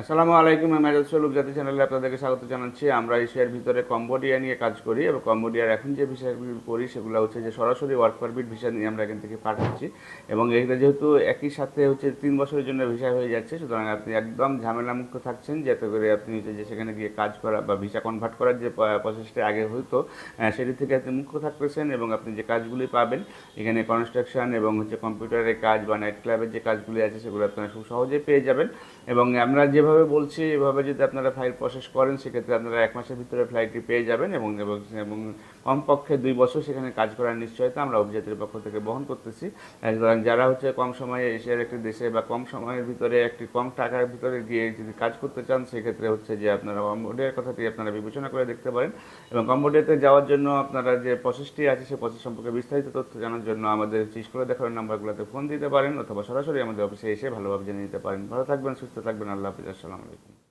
আসসালামু আলাইকুম মেজাজ সলুক জাতি চ্যানেলে আপনাদেরকে স্বাগত জানাচ্ছি। আমরা এশিয়ার ভিতরে কম্বোডিয়া নিয়ে কাজ করি এবং কম্বোডিয়ার এখন যে ভিসাগুলি করি, সেগুলো হচ্ছে যে সরাসরি ওয়ার্ক পারমিট ভিসা নিয়ে আমরা এখান থেকে পাঠাচ্ছি। এবং এটা যেহেতু একই সাথে হচ্ছে তিন বছরের জন্য ভিসা হয়ে যাচ্ছে, সুতরাং আপনি একদম ঝামেলামুক্ত থাকছেন, যাতে করে আপনি হচ্ছে যে সেখানে গিয়ে কাজ করা বা ভিসা কনভার্ট করার যে প্রসেসটা আগে হতো সেটি থেকে আপনি মুক্ত থাকতেছেন এবং আপনি যে কাজগুলি পাবেন, এখানে কনস্ট্রাকশন এবং হচ্ছে কম্পিউটারের কাজ বা নাইট ক্লাবের যে কাজগুলি আছে, সেগুলো আপনারা খুব সহজেই পেয়ে যাবেন। এবং আমরা যেভাবে বলছি, এভাবে যদি আপনারা ফাইল প্রসেস করেন, সেক্ষেত্রে আপনারা এক মাসের ভিতরে ফ্লাইটটি পেয়ে যাবেন এবং এবং কমপক্ষে দুই বছর সেখানে কাজ করার নিশ্চয়তা আমরা অভিজাতের পক্ষ থেকে বহন করতেছি। সুতরাং যারা হচ্ছে কম সময়ে এশিয়ার একটি দেশে বা কম সময়ের ভিতরে একটি কম টাকার ভিতরে গিয়ে যদি কাজ করতে চান, সেক্ষেত্রে হচ্ছে যে আপনারা কম্বোডিয়ার কথাটি আপনারা বিবেচনা করে দেখতে পারেন। এবং কম্বোডিয়াতে যাওয়ার জন্য আপনারা যে প্রসেসটি আছে সেই প্রসেস সম্পর্কে বিস্তারিত তথ্য জানার জন্য আমাদের চিজ করে দেখানোর নাম্বারগুলোতে ফোন দিতে পারেন, অথবা সরাসরি আমাদের অফিসে এসে ভালোভাবে জেনে নিতে পারেন। ভালো থাকবেন, সুস্থ থাকবেন, আল্লাহ হাফিজ। আসসালামু আলাইকুম